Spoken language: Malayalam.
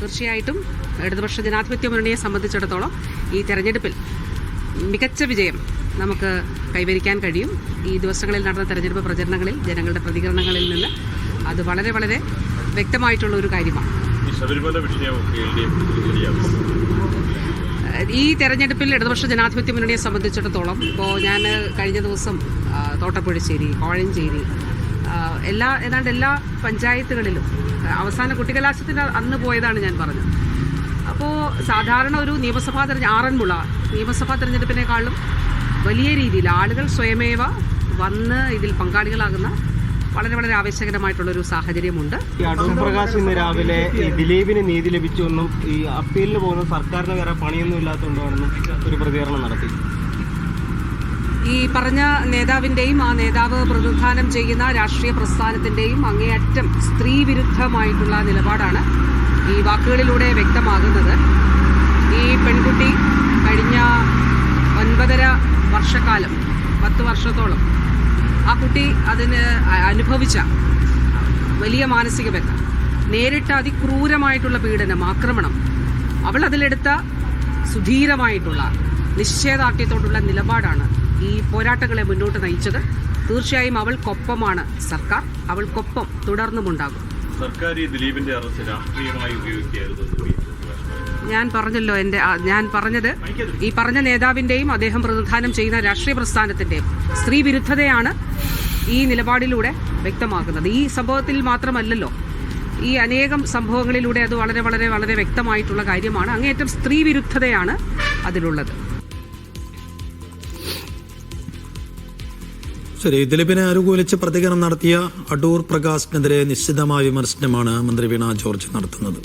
തീർച്ചയായിട്ടും ഇടതുപക്ഷ ജനാധിപത്യ മുന്നണിയെ സംബന്ധിച്ചിടത്തോളം ഈ തെരഞ്ഞെടുപ്പിൽ മികച്ച വിജയം നമുക്ക് കൈവരിക്കാൻ കഴിയും. ഈ ദിവസങ്ങളിൽ നടന്ന തെരഞ്ഞെടുപ്പ് പ്രചരണങ്ങളിൽ ജനങ്ങളുടെ പ്രതികരണങ്ങളിൽ നിന്ന് അത് വളരെ വളരെ വ്യക്തമായിട്ടുള്ള ഒരു കാര്യമാണ്. ഈ തെരഞ്ഞെടുപ്പിൽ ഇടതുപക്ഷ ജനാധിപത്യ മുന്നണിയെ സംബന്ധിച്ചിടത്തോളം ഇപ്പോൾ ഞാൻ കഴിഞ്ഞ ദിവസം തോട്ടപ്പുഴശ്ശേരി കോഴഞ്ചേരി എല്ലാ ഏതാണ്ട് എല്ലാ പഞ്ചായത്തുകളിലും. അവസാന കുട്ടികലാശത്തിന് അന്ന് പോയതാണ് ഞാൻ പറഞ്ഞത്. അപ്പോൾ സാധാരണ ഒരു നിയമസഭാ തെരഞ്ഞെടുപ്പ് ആറന്മുള നിയമസഭാ തെരഞ്ഞെടുപ്പിനേക്കാളും വലിയ രീതിയിൽ ആളുകൾ സ്വയമേവ വന്ന് ഇതിൽ പങ്കാളികളാകുന്ന വളരെ വളരെ ആവേശകരമായിട്ടുള്ളൊരു സാഹചര്യമുണ്ട്. പ്രകാശ് ഇന്ന് രാവിലെ ദിലീപിന് നീതി ലഭിച്ചു എന്നും ഈ അപ്പീലിന് പോകുന്ന സർക്കാരിന് വേറെ പണിയൊന്നും ഇല്ലാത്തതുകൊണ്ടാണെന്നും ഒരു പ്രതികരണം നടത്തി. ഈ പറഞ്ഞ നേതാവിന്റെയും ആ നേതാവ് പ്രതിനിധാനം ചെയ്യുന്ന രാഷ്ട്രീയ പ്രസ്ഥാനത്തിന്റെയും അങ്ങേയറ്റം സ്ത്രീ വിരുദ്ധമായിട്ടുള്ള നിലപാടാണ് ഈ വാക്കുകളിലൂടെ വ്യക്തമാകുന്നത്. ഈ പെൺകുട്ടി കഴിഞ്ഞ ഒൻപതര വർഷക്കാലം പത്ത് വർഷത്തോളം ആ കുട്ടി അതിന് അനുഭവിച്ച വലിയ മാനസിക ബന്ധം നേരിട്ട അതിക്രൂരമായിട്ടുള്ള പീഡനം ആക്രമണം അവൾ അതിലെടുത്ത സുധീരമായിട്ടുള്ള നിശ്ചയദാർഢ്യത്തോടുള്ള നിലപാടാണ് ഈ പോരാട്ടങ്ങളെ മുന്നോട്ട് നയിച്ചത്. തീർച്ചയായും അവൾക്കൊപ്പമാണ് സർക്കാർ. അവൾക്കൊപ്പം തുടർന്നുമുണ്ടാകും. സർക്കാർ ഈ ദിലീപിന്റെ അറസ്റ്റ് രാഷ്ട്രീയമായി ഉപയോഗിക്കുകയായിരുന്നു. ഞാൻ പറഞ്ഞല്ലോ എന്റെ ഞാൻ പറഞ്ഞത് ഈ പറഞ്ഞ നേതാവിന്റെയും അദ്ദേഹം പ്രതിനിധാനം ചെയ്യുന്ന രാഷ്ട്രീയ പ്രസ്ഥാനത്തിന്റെയും സ്ത്രീ വിരുദ്ധതയാണ് ഈ നിലപാടിലൂടെ വ്യക്തമാക്കുന്നത് ഈ സംഭവത്തിൽ മാത്രമല്ലല്ലോ ഈ അനേകം സംഭവങ്ങളിലൂടെ അത് വളരെ വളരെ വളരെ വ്യക്തമായിട്ടുള്ള കാര്യമാണ്. അങ്ങേയറ്റം സ്ത്രീ വിരുദ്ധതയാണ് അതിലുള്ളത്. ശരി ദിലീപിനെ അനുകൂലിച്ച് പ്രതികരണം നടത്തിയ അടൂർ പ്രകാശിനെതിരെ നിശ്ചിതമായ വിമർശനമാണ് മന്ത്രി വീണ ജോർജ് നടത്തുന്നത്.